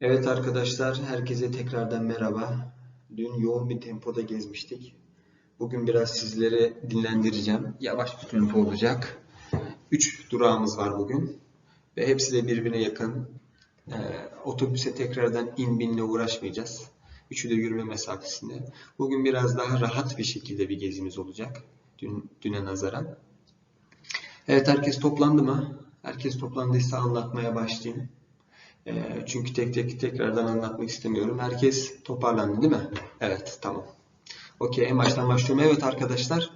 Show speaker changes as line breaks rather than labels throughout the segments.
Evet arkadaşlar, herkese tekrardan merhaba. Dün yoğun bir tempoda gezmiştik. Bugün biraz sizleri dinlendireceğim. Yavaş bir tempo olacak. Üç durağımız var bugün. Ve hepsi de birbirine yakın. Ee, otobüse tekrardan in binle uğraşmayacağız. Üçü de yürüme mesafesinde. Bugün biraz daha rahat bir şekilde bir gezimiz olacak. Dün, düne nazaran. Evet herkes toplandı mı? Herkes toplandıysa anlatmaya başlayayım. Ee, çünkü tek tek tekrardan anlatmak istemiyorum. Herkes toparlandı değil mi? Evet, tamam. Okey, en baştan başlıyorum. Evet arkadaşlar,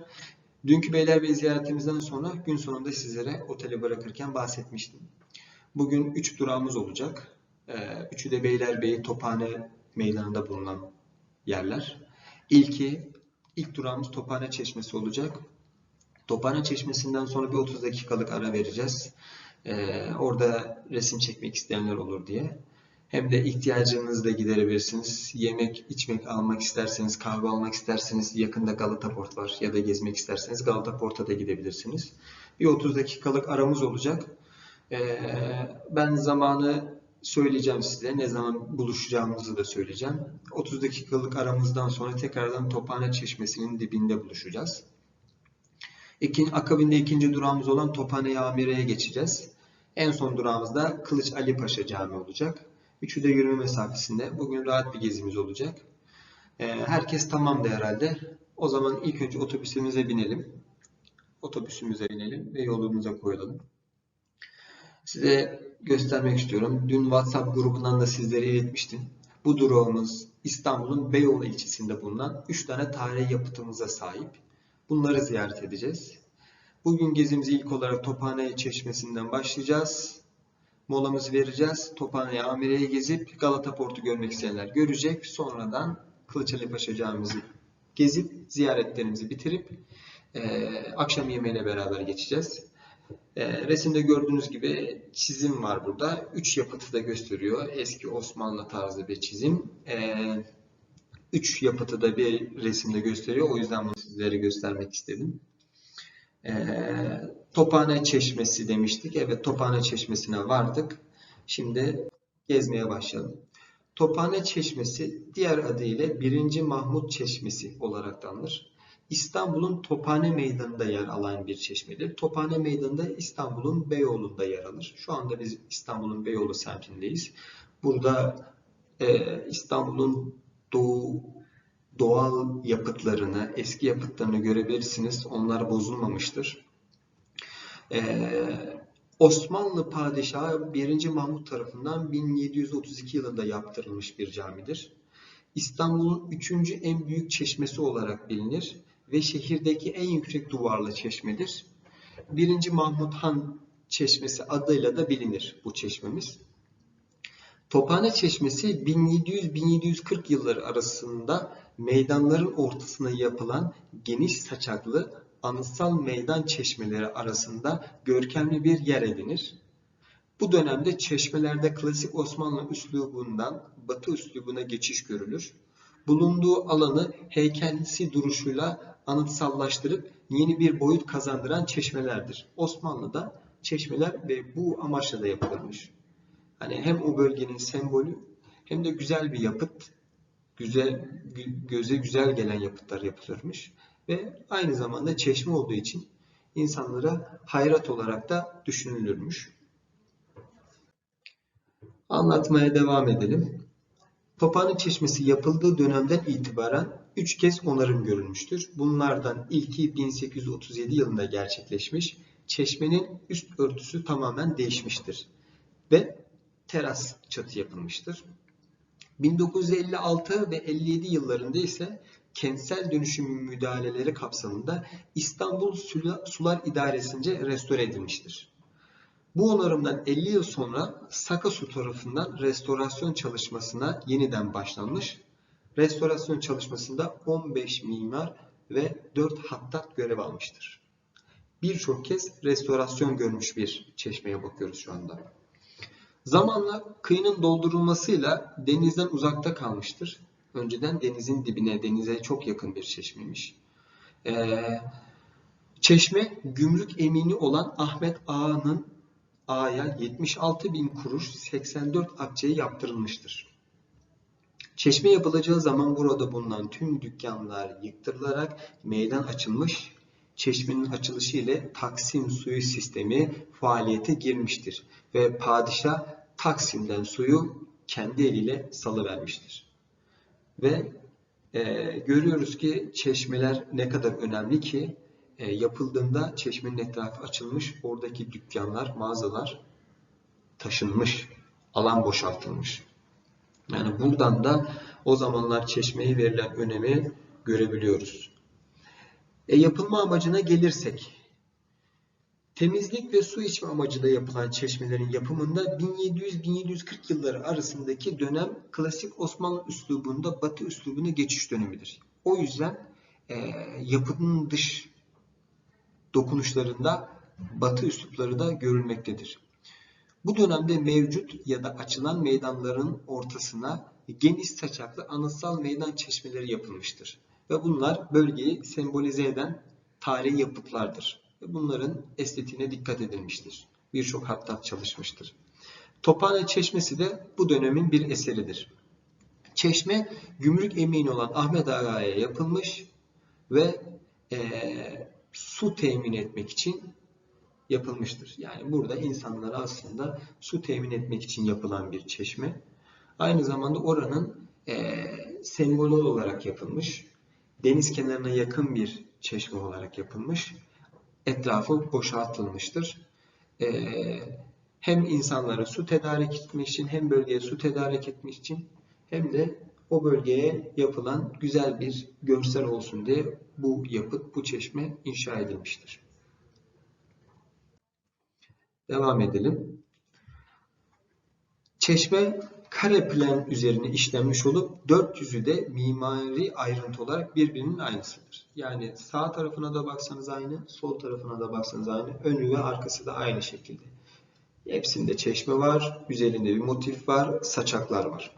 dünkü Beylerbeyi ziyaretimizden sonra gün sonunda sizlere otele bırakırken bahsetmiştim. Bugün 3 durağımız olacak. Ee, üçü de Beylerbeyi Tophane Meydanı'nda bulunan yerler. İlki, ilk durağımız Tophane Çeşmesi olacak. Tophane Çeşmesi'nden sonra bir 30 dakikalık ara vereceğiz. Ee, orada resim çekmek isteyenler olur diye. Hem de ihtiyacınızı da giderebilirsiniz. Yemek, içmek almak isterseniz, kahve almak isterseniz yakında Galata Port var ya da gezmek isterseniz Galata Port'a da gidebilirsiniz. Bir 30 dakikalık aramız olacak. Ee, ben zamanı söyleyeceğim size. Ne zaman buluşacağımızı da söyleyeceğim. 30 dakikalık aramızdan sonra tekrardan Tophane Çeşmesi'nin dibinde buluşacağız. İkinci, akabinde ikinci durağımız olan Tophane Amire'ye geçeceğiz. En son durağımızda Kılıç Ali Paşa Camii olacak. Üçü de yürüme mesafesinde. Bugün rahat bir gezimiz olacak. Ee, herkes tamamdı herhalde. O zaman ilk önce otobüsümüze binelim. Otobüsümüze binelim ve yolumuza koyulalım. Size göstermek istiyorum. Dün WhatsApp grubundan da sizlere iletmiştim. Bu durağımız İstanbul'un Beyoğlu ilçesinde bulunan 3 tane tarihi yapıtımıza sahip. Bunları ziyaret edeceğiz. Bugün gezimizi ilk olarak Tophane Çeşmesi'nden başlayacağız. Molamızı vereceğiz. Tophane Amire'yi gezip Galata Port'u görmek isteyenler görecek. Sonradan Kılıçali Paşa Camimizi gezip ziyaretlerimizi bitirip e, akşam yemeğine beraber geçeceğiz. E, resimde gördüğünüz gibi çizim var burada. Üç yapıtı da gösteriyor. Eski Osmanlı tarzı bir çizim. E, üç yapıtı da bir resimde gösteriyor. O yüzden bunu sizlere göstermek istedim. E, Tophane Çeşmesi demiştik. Evet Tophane Çeşmesi'ne vardık. Şimdi gezmeye başlayalım. Tophane Çeşmesi diğer adıyla 1. Mahmut Çeşmesi olarak anılır. İstanbul'un Tophane Meydanı'nda yer alan bir çeşmedir. Tophane Meydanı'nda İstanbul'un Beyoğlu'nda yer alır. Şu anda biz İstanbul'un Beyoğlu semtindeyiz. Burada e, İstanbul'un doğu doğal yapıtlarını, eski yapıtlarını görebilirsiniz. Onlar bozulmamıştır. Ee, Osmanlı Padişahı 1. Mahmut tarafından 1732 yılında yaptırılmış bir camidir. İstanbul'un üçüncü en büyük çeşmesi olarak bilinir ve şehirdeki en yüksek duvarlı çeşmedir. 1. Mahmut Han Çeşmesi adıyla da bilinir bu çeşmemiz. Tophane Çeşmesi 1700-1740 yılları arasında meydanların ortasına yapılan geniş saçaklı anıtsal meydan çeşmeleri arasında görkemli bir yer edinir. Bu dönemde çeşmelerde klasik Osmanlı üslubundan Batı üslubuna geçiş görülür. Bulunduğu alanı heykelsi duruşuyla anıtsallaştırıp yeni bir boyut kazandıran çeşmelerdir. Osmanlı'da çeşmeler ve bu amaçla da yapılmış. Hani hem o bölgenin sembolü hem de güzel bir yapıt, güzel göze güzel gelen yapıtlar yapılırmış ve aynı zamanda çeşme olduğu için insanlara hayrat olarak da düşünülürmüş. Anlatmaya devam edelim. Tophane Çeşmesi yapıldığı dönemden itibaren 3 kez onarım görülmüştür. Bunlardan ilki 1837 yılında gerçekleşmiş. Çeşmenin üst örtüsü tamamen değişmiştir ve teras çatı yapılmıştır. 1956 ve 57 yıllarında ise kentsel dönüşüm müdahaleleri kapsamında İstanbul Sular İdaresi'nce restore edilmiştir. Bu onarımdan 50 yıl sonra Sakasu tarafından restorasyon çalışmasına yeniden başlanmış. Restorasyon çalışmasında 15 mimar ve 4 hattat görev almıştır. Birçok kez restorasyon görmüş bir çeşmeye bakıyoruz şu anda. Zamanla kıyının doldurulmasıyla denizden uzakta kalmıştır. Önceden denizin dibine, denize çok yakın bir çeşmeymiş. Ee, çeşme gümrük emini olan Ahmet Ağa'nın A'ya 76 bin kuruş 84 akçeye yaptırılmıştır. Çeşme yapılacağı zaman burada bulunan tüm dükkanlar yıktırılarak meydan açılmış, çeşmenin açılışı ile Taksim suyu sistemi faaliyete girmiştir ve padişah Taksim'den suyu kendi eliyle salıvermiştir. Ve e, görüyoruz ki çeşmeler ne kadar önemli ki e, yapıldığında çeşmenin etrafı açılmış, oradaki dükkanlar, mağazalar taşınmış, alan boşaltılmış. Yani buradan da o zamanlar çeşmeye verilen önemi görebiliyoruz. E, yapılma amacına gelirsek, temizlik ve su içme amacıyla yapılan çeşmelerin yapımında 1700-1740 yılları arasındaki dönem klasik Osmanlı üslubunda Batı üslubuna geçiş dönemidir. O yüzden e, yapının dış dokunuşlarında Batı üslupları da görülmektedir. Bu dönemde mevcut ya da açılan meydanların ortasına geniş saçaklı anıtsal meydan çeşmeleri yapılmıştır. Ve bunlar bölgeyi sembolize eden tarihi yapıtlardır. Ve bunların estetiğine dikkat edilmiştir. Birçok hattat çalışmıştır. Tophane Çeşmesi de bu dönemin bir eseridir. Çeşme gümrük emini olan Ahmet Aga'ya yapılmış ve ee, su temin etmek için yapılmıştır. Yani burada insanlara aslında su temin etmek için yapılan bir çeşme. Aynı zamanda oranın e, sembolü olarak yapılmış. Deniz kenarına yakın bir çeşme olarak yapılmış. Etrafı boşaltılmıştır. E, hem insanlara su tedarik etmek için hem bölgeye su tedarik etmek için hem de o bölgeye yapılan güzel bir görsel olsun diye bu yapıt, bu çeşme inşa edilmiştir. Devam edelim. Çeşme kare plan üzerine işlenmiş olup dört yüzü de mimari ayrıntı olarak birbirinin aynısıdır. Yani sağ tarafına da baksanız aynı, sol tarafına da baksanız aynı, önü ve arkası da aynı şekilde. Hepsinde çeşme var, üzerinde bir motif var, saçaklar var.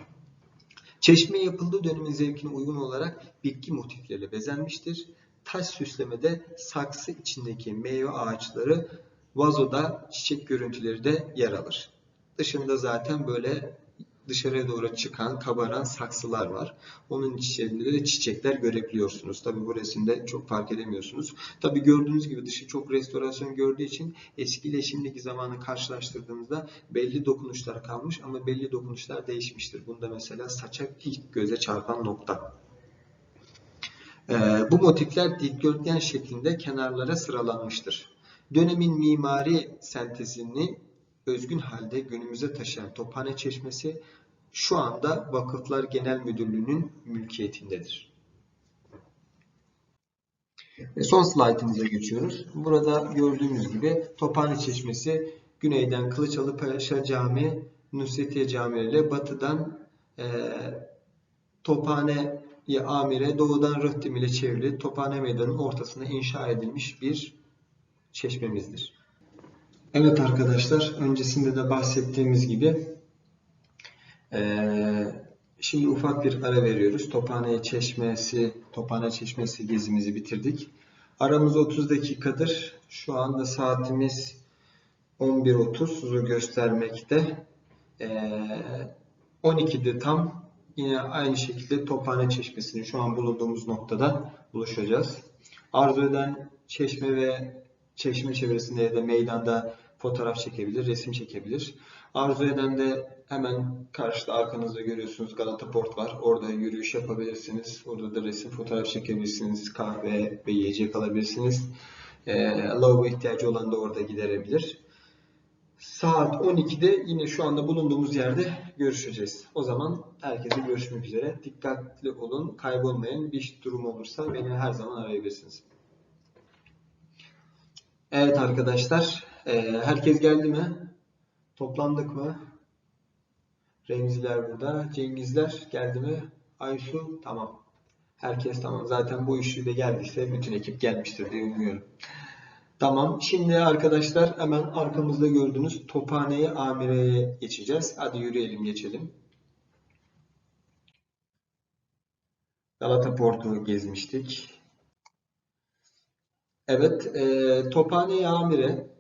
Çeşme yapıldığı dönemin zevkine uygun olarak bitki motifleriyle bezenmiştir. Taş süslemede saksı içindeki meyve ağaçları vazoda çiçek görüntüleri de yer alır. Dışında zaten böyle dışarıya doğru çıkan, kabaran saksılar var. Onun içerisinde de çiçekler görebiliyorsunuz. Tabi bu resimde çok fark edemiyorsunuz. Tabi gördüğünüz gibi dışı çok restorasyon gördüğü için eski ile şimdiki zamanı karşılaştırdığımızda belli dokunuşlar kalmış ama belli dokunuşlar değişmiştir. Bunda mesela saçak ilk göze çarpan nokta. Ee, bu motifler dikdörtgen şeklinde kenarlara sıralanmıştır. Dönemin mimari sentezini özgün halde günümüze taşıyan Tophane Çeşmesi şu anda Vakıflar Genel Müdürlüğü'nün mülkiyetindedir. Ve son slaytımıza geçiyoruz. Burada gördüğünüz gibi Tophane Çeşmesi güneyden Kılıçalı Paşa Camii, Nusretiye Camii ile batıdan e, Tophane-i Amire, doğudan Rıhtım ile çevrili Tophane Meydanı'nın ortasına inşa edilmiş bir çeşmemizdir. Evet arkadaşlar, öncesinde de bahsettiğimiz gibi şimdi ufak bir ara veriyoruz. Tophane Çeşmesi, Tophane Çeşmesi gezimizi bitirdik. Aramız 30 dakikadır. Şu anda saatimiz 11.30'u göstermekte. 12'de tam yine aynı şekilde Tophane Çeşmesi'nin şu an bulunduğumuz noktada buluşacağız. Arzu eden çeşme ve çeşme çevresinde ya da meydanda fotoğraf çekebilir, resim çekebilir. Arzu eden de hemen karşıda arkanızda görüyorsunuz Galata Port var. Orada yürüyüş yapabilirsiniz. Orada da resim, fotoğraf çekebilirsiniz. Kahve ve yiyecek alabilirsiniz. E, lavabo ihtiyacı olan da orada giderebilir. Saat 12'de yine şu anda bulunduğumuz yerde görüşeceğiz. O zaman herkese görüşmek üzere. Dikkatli olun, kaybolmayın. Bir durum olursa beni her zaman arayabilirsiniz. Evet arkadaşlar, e, herkes geldi mi? Toplandık mı? Remziler burada, Cengizler geldi mi? Aysu, tamam. Herkes tamam. Zaten bu işi de geldiyse bütün ekip gelmiştir diye umuyorum. Tamam. Şimdi arkadaşlar hemen arkamızda gördüğünüz Tophane'ye Amire'ye geçeceğiz. Hadi yürüyelim geçelim. Galata Port'u gezmiştik. Evet, e, Tophane-i Amire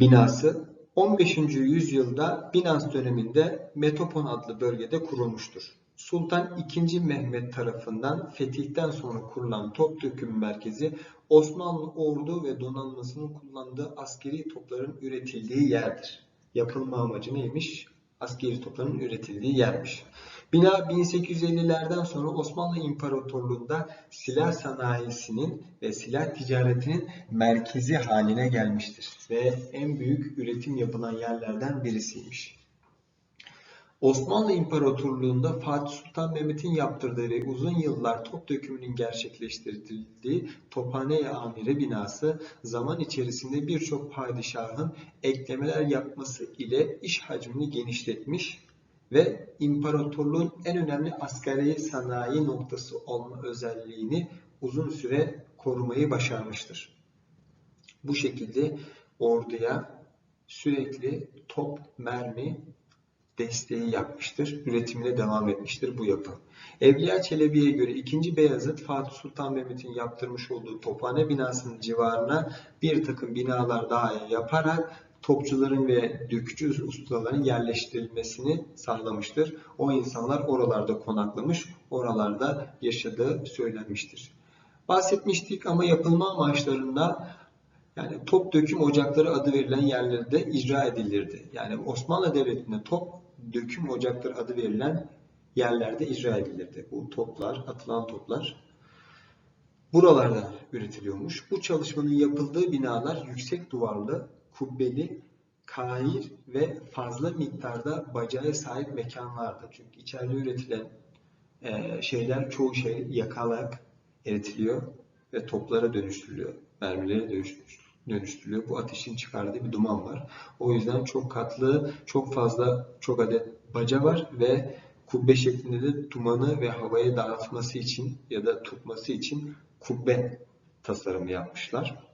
binası 15. yüzyılda Binans döneminde Metopon adlı bölgede kurulmuştur. Sultan II. Mehmet tarafından fetihten sonra kurulan top döküm merkezi Osmanlı ordu ve donanmasının kullandığı askeri topların üretildiği yerdir. Yapılma amacı neymiş? Askeri topların üretildiği yermiş. Bina 1850'lerden sonra Osmanlı İmparatorluğu'nda silah sanayisinin ve silah ticaretinin merkezi haline gelmiştir ve en büyük üretim yapılan yerlerden birisiymiş. Osmanlı İmparatorluğu'nda Fatih Sultan Mehmet'in yaptırdığı ve uzun yıllar top dökümünün gerçekleştirildiği Tophane-i Amire binası zaman içerisinde birçok padişahın eklemeler yapması ile iş hacmini genişletmiş ve imparatorluğun en önemli askeri sanayi noktası olma özelliğini uzun süre korumayı başarmıştır. Bu şekilde orduya sürekli top, mermi desteği yapmıştır. Üretimine devam etmiştir bu yapı. Evliya Çelebi'ye göre 2. Beyazıt Fatih Sultan Mehmet'in yaptırmış olduğu tophane binasının civarına bir takım binalar daha yaparak topçuların ve dökücü ustaların yerleştirilmesini sağlamıştır. O insanlar oralarda konaklamış, oralarda yaşadığı söylenmiştir. Bahsetmiştik ama yapılma amaçlarında yani top döküm ocakları adı verilen yerlerde icra edilirdi. Yani Osmanlı Devleti'nde top döküm ocakları adı verilen yerlerde icra edilirdi. Bu toplar, atılan toplar buralarda üretiliyormuş. Bu çalışmanın yapıldığı binalar yüksek duvarlı, kubbeli, kair ve fazla miktarda bacağa sahip mekanlardı. Çünkü içeride üretilen e, şeyler çoğu şey yakarak eritiliyor ve toplara dönüştürülüyor, mermilere dönüştürülüyor. Bu ateşin çıkardığı bir duman var. O yüzden çok katlı, çok fazla, çok adet baca var ve kubbe şeklinde de dumanı ve havaya dağıtması için ya da tutması için kubbe tasarımı yapmışlar.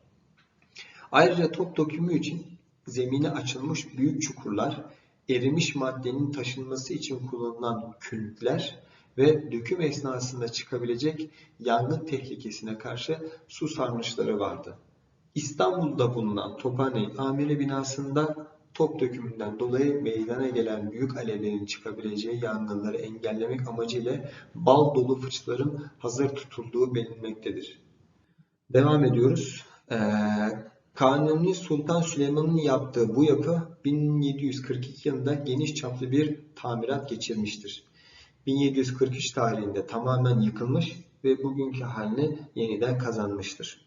Ayrıca top dökümü için zemine açılmış büyük çukurlar, erimiş maddenin taşınması için kullanılan külükler ve döküm esnasında çıkabilecek yangın tehlikesine karşı su sarnıçları vardı. İstanbul'da bulunan Tophane Amire binasında top dökümünden dolayı meydana gelen büyük alevlerin çıkabileceği yangınları engellemek amacıyla bal dolu fıçıların hazır tutulduğu bilinmektedir. Devam ediyoruz. Ee, Kanuni Sultan Süleyman'ın yaptığı bu yapı 1742 yılında geniş çaplı bir tamirat geçirmiştir. 1743 tarihinde tamamen yıkılmış ve bugünkü halini yeniden kazanmıştır.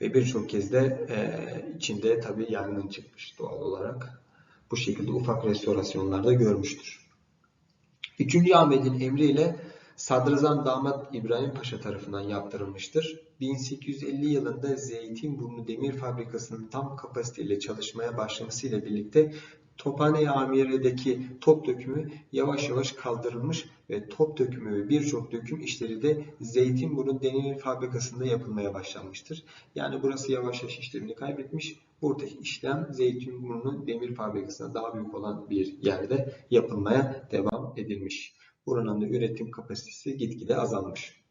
Ve birçok kez de e, içinde tabi yangın çıkmış doğal olarak. Bu şekilde ufak restorasyonlarda görmüştür. 3. Ahmet'in emriyle Sadrazam Damat İbrahim Paşa tarafından yaptırılmıştır. 1850 yılında Zeytinburnu Demir Fabrikası'nın tam kapasiteyle çalışmaya başlamasıyla birlikte Tophane Amire'deki top dökümü yavaş yavaş kaldırılmış ve top dökümü ve birçok döküm işleri de Zeytinburnu Demir Fabrikası'nda yapılmaya başlanmıştır. Yani burası yavaş yavaş işlerini kaybetmiş. Buradaki işlem Zeytinburnu Demir Fabrikası'na daha büyük olan bir yerde yapılmaya devam edilmiş. Buranın da üretim kapasitesi gitgide azalmış.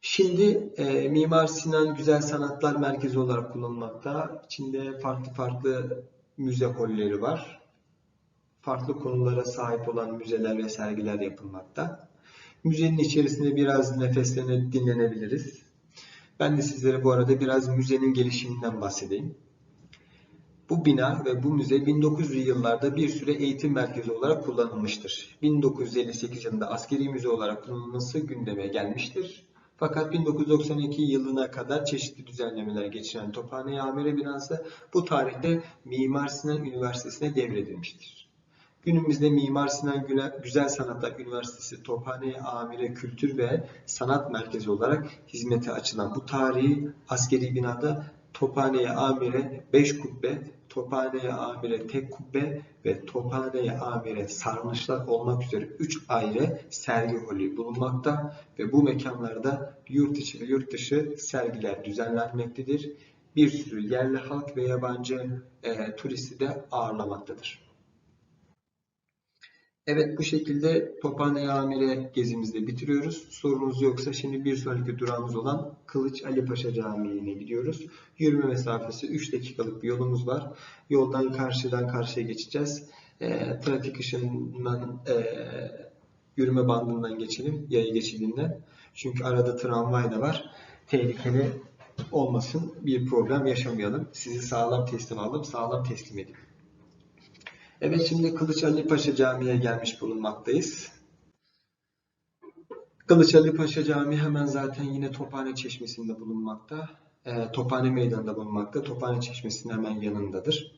Şimdi e, Mimar Sinan Güzel Sanatlar Merkezi olarak kullanılmakta. İçinde farklı farklı müze holleri var. Farklı konulara sahip olan müzeler ve sergiler yapılmakta. Müzenin içerisinde biraz nefeslenip dinlenebiliriz. Ben de sizlere bu arada biraz müzenin gelişiminden bahsedeyim. Bu bina ve bu müze 1900'lü yıllarda bir süre eğitim merkezi olarak kullanılmıştır. 1958 yılında askeri müze olarak kullanılması gündeme gelmiştir. Fakat 1992 yılına kadar çeşitli düzenlemeler geçiren Tophane Amire binası bu tarihte Mimar Sinan Üniversitesi'ne devredilmiştir. Günümüzde Mimar Sinan Güzel Sanatlar Üniversitesi Tophane Amire Kültür ve Sanat Merkezi olarak hizmete açılan bu tarihi askeri binada Tophaneye Amire 5 kubbe, Tophaneye Amire tek kubbe ve Tophaneye Amire sarnıçlar olmak üzere 3 ayrı sergi holü bulunmakta ve bu mekanlarda yurt içi ve yurt dışı sergiler düzenlenmektedir. Bir sürü yerli halk ve yabancı e, turisti de ağırlamaktadır. Evet bu şekilde Tophane Amire gezimizde bitiriyoruz. Sorunuz yoksa şimdi bir sonraki durağımız olan Kılıç Ali Paşa Camii'ne gidiyoruz. Yürüme mesafesi 3 dakikalık bir yolumuz var. Yoldan karşıdan karşıya geçeceğiz. E, trafik ışığından e, yürüme bandından geçelim yaya geçidinden. Çünkü arada tramvay da var. Tehlikeli olmasın bir problem yaşamayalım. Sizi sağlam teslim alıp sağlam teslim edeyim. Evet şimdi Kılıç Ali Paşa Camii'ye gelmiş bulunmaktayız. Kılıç Ali Paşa Camii hemen zaten yine Tophane Çeşmesi'nde bulunmakta. E, Tophane Meydanı'nda bulunmakta. Tophane Çeşmesi'nin hemen yanındadır.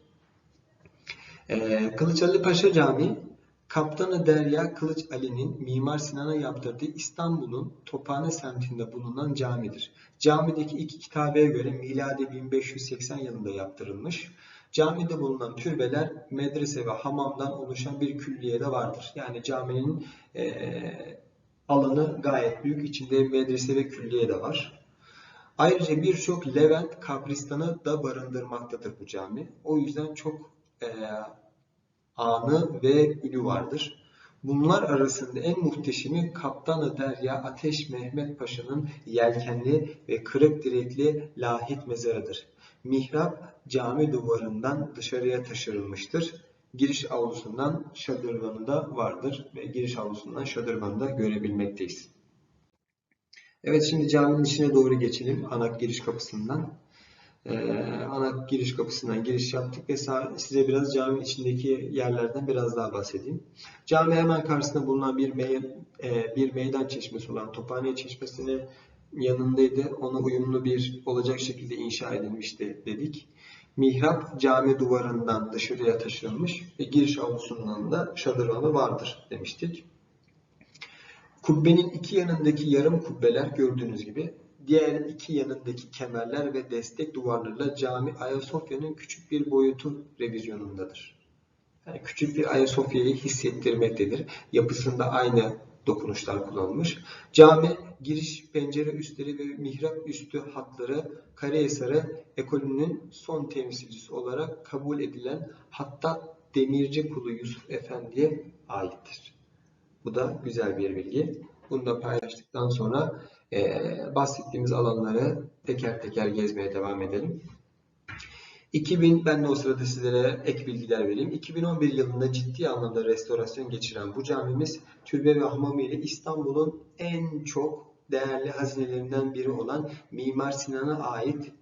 E, Kılıç Ali Paşa Camii, Kaptanı Derya Kılıç Ali'nin Mimar Sinan'a yaptırdığı İstanbul'un Tophane semtinde bulunan camidir. Camideki iki kitabeye göre miladi 1580 yılında yaptırılmış. Camide bulunan türbeler medrese ve hamamdan oluşan bir külliye de vardır. Yani caminin e, alanı gayet büyük. İçinde medrese ve külliye de var. Ayrıca birçok Levent kabristanı da barındırmaktadır bu cami. O yüzden çok e, anı ve ünü vardır. Bunlar arasında en muhteşemi Kaptanı Derya Ateş Mehmet Paşa'nın yelkenli ve kırık direkli lahit mezarıdır. Mihrap cami duvarından dışarıya taşırılmıştır. Giriş avlusundan şadırvanı da vardır ve giriş avlusundan şadırvanı da görebilmekteyiz. Evet şimdi caminin içine doğru geçelim ana giriş kapısından. Ee, ana giriş kapısından giriş yaptık ve size biraz caminin içindeki yerlerden biraz daha bahsedeyim. Cami hemen karşısında bulunan bir, mey e, bir meydan çeşmesi olan Tophane Çeşmesi'ne yanındaydı. Ona uyumlu bir olacak şekilde inşa edilmişti dedik. Mihrap cami duvarından dışarıya taşınmış ve giriş avlusundan da şadırvanı vardır demiştik. Kubbenin iki yanındaki yarım kubbeler gördüğünüz gibi diğer iki yanındaki kemerler ve destek duvarlarıyla cami Ayasofya'nın küçük bir boyutu revizyonundadır. Yani küçük bir Ayasofya'yı hissettirmektedir. Yapısında aynı dokunuşlar kullanılmış. Cami giriş pencere üstleri ve mihrap üstü hatları Karahisar'ı ekolünün son temsilcisi olarak kabul edilen hatta Demirci Kulu Yusuf Efendi'ye aittir. Bu da güzel bir bilgi. Bunu da paylaştıktan sonra e, bahsettiğimiz alanları teker teker gezmeye devam edelim. 2000 ben de o sırada sizlere ek bilgiler vereyim. 2011 yılında ciddi anlamda restorasyon geçiren bu camimiz türbe ve hamamı ile İstanbul'un en çok değerli hazinelerinden biri olan Mimar Sinan'a ait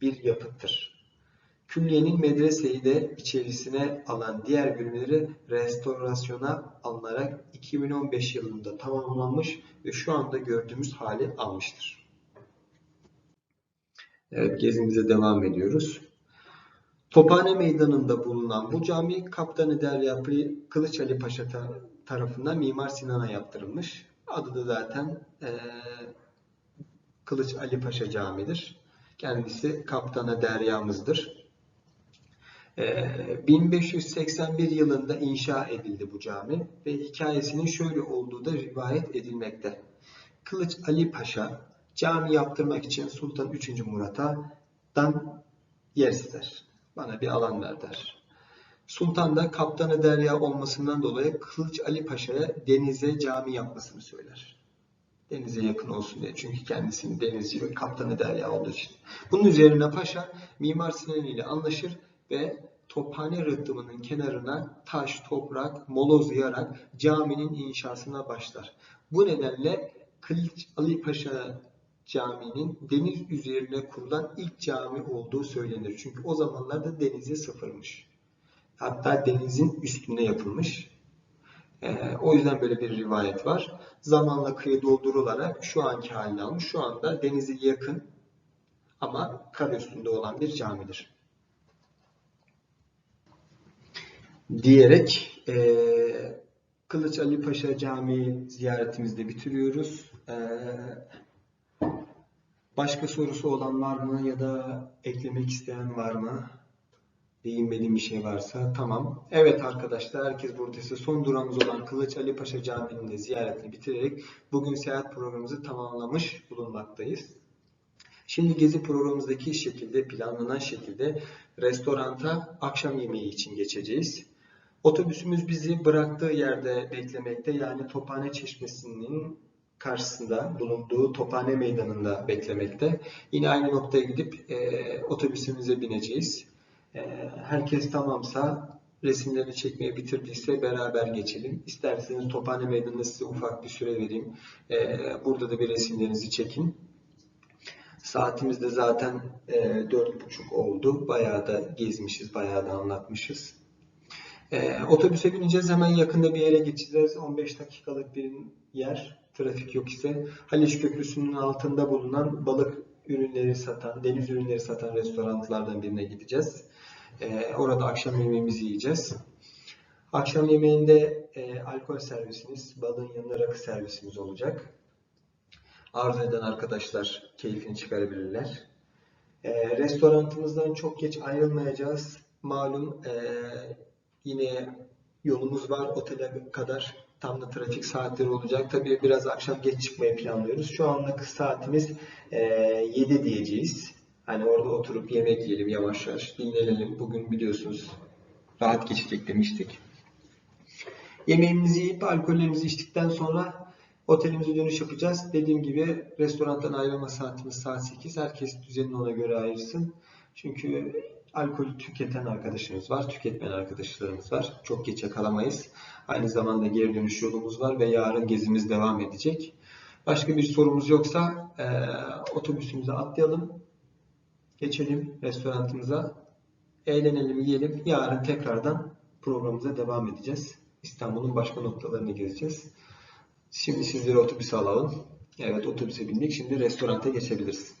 bir yapıttır. Külliyenin medreseyi de içerisine alan diğer bölümleri restorasyona alınarak 2015 yılında tamamlanmış ve şu anda gördüğümüz hali almıştır. Evet gezimize devam ediyoruz. Tophane Meydanı'nda bulunan bu cami Kaptanı Derya Kılıç Ali Paşa tarafından Mimar Sinan'a yaptırılmış. Adı da zaten e, Kılıç Ali Paşa Camii'dir. Kendisi Kaptanı Derya'mızdır. E, 1581 yılında inşa edildi bu cami ve hikayesinin şöyle olduğu da rivayet edilmekte. Kılıç Ali Paşa cami yaptırmak için Sultan 3. Murat'tan yer ister. Bana bir alan ver der. Sultan da kaptanı derya olmasından dolayı Kılıç Ali Paşa'ya denize cami yapmasını söyler. Denize yakın olsun diye. Çünkü kendisinin denizci ve kaptanı derya olduğu için. Bunun üzerine paşa Mimar Sinan ile anlaşır ve Tophane rıhtımının kenarına taş, toprak, molozlayarak caminin inşasına başlar. Bu nedenle Kılıç Ali Paşa Camii'nin deniz üzerine kurulan ilk cami olduğu söylenir. Çünkü o zamanlarda denize sıfırmış. Hatta denizin üstüne yapılmış. Ee, o yüzden böyle bir rivayet var. Zamanla kıyı doldurularak şu anki halini almış. Şu anda denize yakın ama kar üstünde olan bir camidir. Diyerek e, Kılıç Ali Paşa Camii ziyaretimizde bitiriyoruz. E, Başka sorusu olan var mı ya da eklemek isteyen var mı? Değinmediğim bir şey varsa tamam. Evet arkadaşlar herkes buradaysa son durağımız olan Kılıç Ali Paşa Camii'nin de ziyaretini bitirerek bugün seyahat programımızı tamamlamış bulunmaktayız. Şimdi gezi programımızdaki şekilde planlanan şekilde restoranta akşam yemeği için geçeceğiz. Otobüsümüz bizi bıraktığı yerde beklemekte. Yani Tophane Çeşmesi'nin karşısında bulunduğu Tophane Meydanı'nda beklemekte. Yine aynı noktaya gidip e, otobüsümüze bineceğiz. E, herkes tamamsa resimlerini çekmeyi bitirdiyse beraber geçelim. İsterseniz Tophane Meydanı'nda size ufak bir süre vereyim. E, burada da bir resimlerinizi çekin. Saatimiz de zaten e, dört buçuk oldu. Bayağı da gezmişiz, bayağı da anlatmışız. E, otobüse bineceğiz. Hemen yakında bir yere geçeceğiz. 15 dakikalık bir yer. Trafik yok ise Haliç Köprüsü'nün altında bulunan balık ürünleri satan, deniz ürünleri satan restoranlardan birine gideceğiz. E, orada akşam yemeğimizi yiyeceğiz. Akşam yemeğinde e, alkol servisimiz, balığın yanında rakı servisimiz olacak. Arzu eden arkadaşlar keyfini çıkarabilirler. E, restoranımızdan çok geç ayrılmayacağız. Malum e, yine yolumuz var otele kadar tam da trafik saatleri olacak. Tabii biraz akşam geç çıkmayı planlıyoruz. Şu anlık saatimiz e, 7 diyeceğiz. Hani orada oturup yemek yiyelim yavaş yavaş dinlenelim. Bugün biliyorsunuz rahat geçecek demiştik. Yemeğimizi yiyip alkollerimizi içtikten sonra otelimize dönüş yapacağız. Dediğim gibi restorandan ayrılma saatimiz saat 8. Herkes düzenini ona göre ayırsın. Çünkü alkolü tüketen arkadaşımız var, tüketmeyen arkadaşlarımız var. Çok geç yakalamayız. Aynı zamanda geri dönüş yolumuz var ve yarın gezimiz devam edecek. Başka bir sorumuz yoksa e, otobüsümüze atlayalım. Geçelim restoranımıza. Eğlenelim, yiyelim. Yarın tekrardan programımıza devam edeceğiz. İstanbul'un başka noktalarını gezeceğiz. Şimdi sizleri otobüse alalım. Evet otobüse bindik. Şimdi restoranta geçebiliriz.